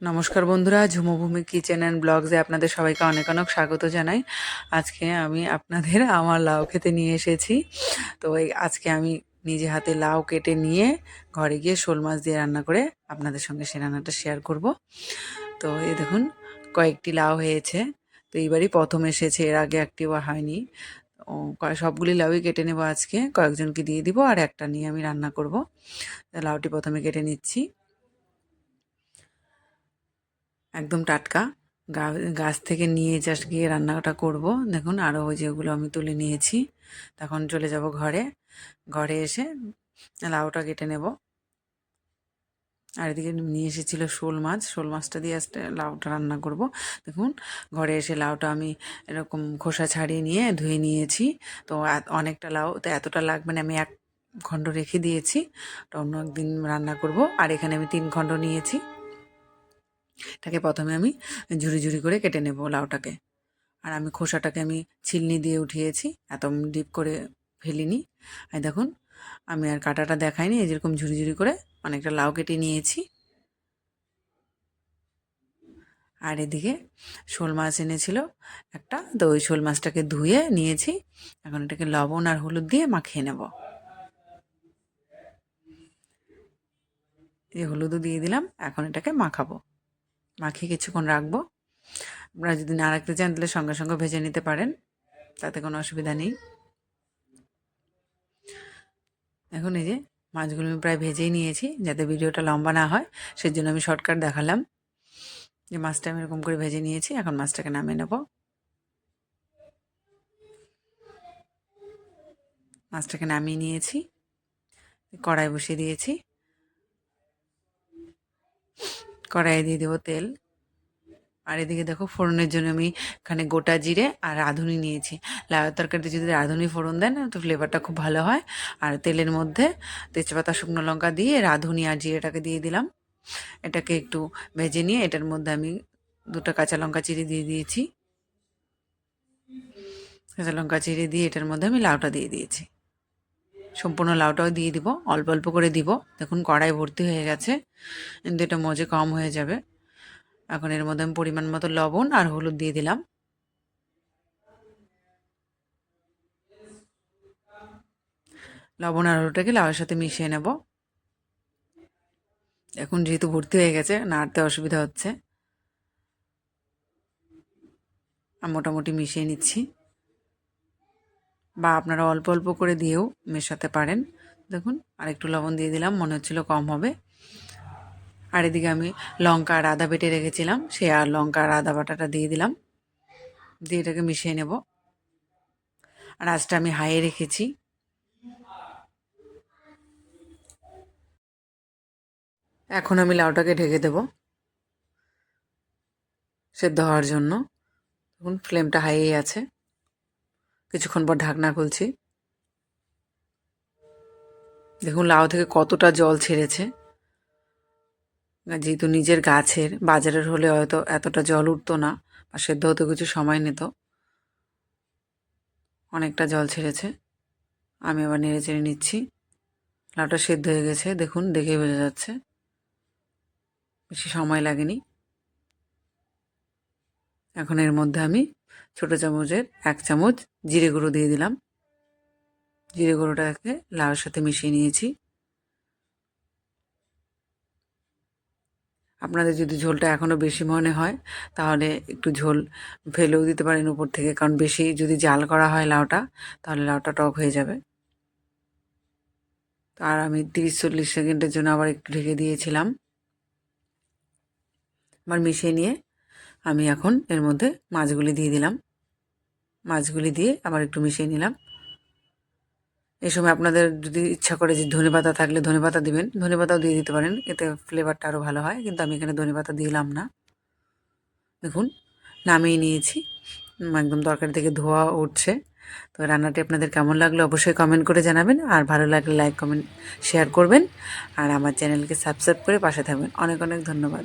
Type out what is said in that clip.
নমস্কার বন্ধুরা, ঝুমভূমি kitchen and ব্লগসে আপনাদের সবাইকে অনেক অনেক স্বাগত জানাই। আজকে আমি আপনাদের আমার লাউ খেতে নিয়ে এসেছি। তো আজকে আমি নিজে হাতে লাউ কেটে নিয়ে ঘরে গিয়ে শোল মাছ দিয়ে রান্না করে আপনাদের সঙ্গে সে রান্নাটা শেয়ার করব। তো এই দেখুন, কয়েকটি লাউ হয়েছে। তো এইবারই প্রথম এসেছে, এর আগে একটিও হয়নি। ও সবগুলি লাউই কেটে নেব আজকে, কয়েকজনকে দিয়ে দিব আর একটা নিয়ে আমি রান্না করব। লাউটি প্রথমে কেটে নিচ্ছি। একদম টাটকা। গাছ থেকে নিয়ে জাস্ট গিয়ে রান্নাটা করব। দেখুন আরও ওই যেগুলো আমি তুলে নিয়েছি। তখন চলে যাব ঘরে। ঘরে এসে লাউটা কেটে নেব। আর এদিকে নিয়ে এসেছিল শোল মাছ। শোল মাছটা দিয়ে আসতে লাউটা রান্না করব। দেখুন ঘরে এসে লাউটা আমি এরকম খোসা ছাড়িয়ে নিয়ে ধুয়ে নিয়েছি। তো অনেকটা লাউ, তো এতটা লাগবে না আমি এক খণ্ড রেখে দিয়েছি। তো অন্য একদিন রান্না করব। আর এখানে আমি তিন খণ্ড নিয়েছি। এটাকে প্রথমে আমি ঝুরি ঝুরি করে কেটে নেব লাউটাকে। আর আমি খোসাটাকে আমি ছিলনি দিয়ে উঠিয়েছি এত ডিপ করে ফেলিনি। আর দেখুন, আমি আর কাটাটা দেখাইনি, এই যেরকম ঝুরি ঝুরি করে অনেকটা লাউ কেটে নিয়েছি। আর এদিকে শোল মাছ এনেছিল, একটা তো ওই শোল মাছটাকে ধুয়ে নিয়েছি। এখন এটাকে লবণ আর হলুদ দিয়ে মাখিয়ে নেব। এই হলুদও দিয়ে দিলাম, এখন এটাকে মাখাবো। মাখিয়ে কিছুক্ষণ রাখব। আপনারা যদি না রাখতে চান, তাহলে সঙ্গে সঙ্গে ভেজে নিতে পারেন। তাতে কোনো অসুবিধা নেই। এখন এই যে মাছগুলো আমি প্রায় ভেজেই নিয়েছি, যাতে ভিডিওটা লম্বা না হয় সেই জন্য আমি শর্টকাট দেখালাম। যে মাছটা আমি এরকম করে ভেজে নিয়েছি, এখন মাছটাকে নামিয়ে নেব। মাছটাকে নামিয়ে নিয়েছি, কড়াই বসিয়ে দিয়েছি। কড়াইয়ে দিয়ে দেবো তেল। আর এদিকে দেখো ফোড়নের জন্য আমি এখানে গোটা জিরে আর রাঁধুনি নিয়েছি। লাউ তরকারিতে যদি রাঁধুনি ফোড়ন দেন তো ফ্লেভারটা খুব ভালো হয়। আর তেলের মধ্যে তেজপাতা, শুকনো লঙ্কা দিয়ে রাঁধুনি আর জিরেটাকে দিয়ে দিলাম। এটাকে একটু ভেজে নিয়ে এটার মধ্যে আমি দুটো কাঁচা লঙ্কা চিড়ে দিয়ে দিয়েছি। কাঁচা লঙ্কা চিড়ে দিয়ে এটার মধ্যে আমি লাউটা দিয়ে দিয়েছি। সম্পূর্ণ লাউটাও দিয়ে দিব, অল্প অল্প করে দিব। দেখুন, কড়াই ভর্তি হয়ে গেছে, কিন্তু এটা মজে কম হয়ে যাবে। এখন এর মধ্যে আমি পরিমাণ মতো লবণ আর হলুদ দিয়ে দিলাম। লবণ আর হলুদটাকে লাউয়ের সাথে মিশিয়ে নেব। এখন যেহেতু ভর্তি হয়ে গেছে, নাড়তে অসুবিধা হচ্ছে। মোটামুটি মিশিয়ে নিচ্ছি। বা আপনারা অল্প অল্প করে দিয়েও মেশাতে পারেন। দেখুন আর একটু লবণ দিয়ে দিলাম, মনে হচ্ছিল কম হবে। আর এদিকে আমি লঙ্কা আর আদা বেটে রেখেছিলাম সে আর লঙ্কা আর আদা বাটাটা দিয়ে দিলাম। দিয়ে এটাকে মিশিয়ে নেব। আর আজটা আমি হাইয়ে রেখেছি। এখন আমি লাউটাকে ঢেকে দেব সেদ্ধ হওয়ার জন্য। এখন ফ্লেমটা হাইয়ে আছে। কিছুক্ষণ পর ঢাকনা খুলছি। দেখুন, লাউ থেকে কতটা জল ছেড়েছে। যেহেতু নিজের গাছের, বাজারের হলে হয়তো এতটা জল উঠতো না, বা সেদ্ধ হতে কিছু সময় নিত, অনেকটা জল ছেড়েছে। আমি আবার নেড়ে চেড়ে নিচ্ছি। লাউটা সেদ্ধ হয়ে গেছে। দেখুন, দেখেই বোঝা যাচ্ছে। বেশি সময় লাগেনি। এখন এর মধ্যে আমি ছোটো চামচের এক চামচ জিরে গুঁড়ো দিয়ে দিলাম। জিরে গুঁড়োটাকে লাউয়ের সাথে মিশিয়ে নিয়েছি। আপনাদের যদি ঝোলটা এখনও বেশি মনে হয়, তাহলে একটু ঝোল ফেলেও দিতে পারেন উপর থেকে, কারণ বেশি যদি জাল করা হয় লাউটা, তাহলে লাউটা টক হয়ে যাবে। আর আমি তিরিশ চল্লিশ সেকেন্ডের জন্য আবার একটু ঢেকে দিয়েছিলাম। আবার মিশিয়ে নিয়ে আমি এখন এর মধ্যে মাছগুলি দিয়ে দিলাম। মাছগুলি দিয়ে আবার একটু মিশিয়ে নিলাম। এই সময় আপনাদের যদি ইচ্ছা করে যে ধনে পাতা থাকলে ধনে পাতা দিবেন। ধনে পাতাও দিয়ে দিতে পারেন, এতে ফ্লেভারটা আরও ভালো হয়, কিন্তু আমি এখানে ধনে পাতা দিলাম না। দেখুন, নামিয়ে নিয়েছি। একদম তরকারি থেকে ধোয়া উঠছে। তো রান্নাটি আপনাদের কেমন লাগল অবশ্যই কমেন্ট করে জানাবেন। আর ভালো লাগলে লাইক কমেন্ট শেয়ার করবেন। আর আমার চ্যানেলকে সাবস্ক্রাইব করে পাশে থাকবেন। অনেক অনেক ধন্যবাদ।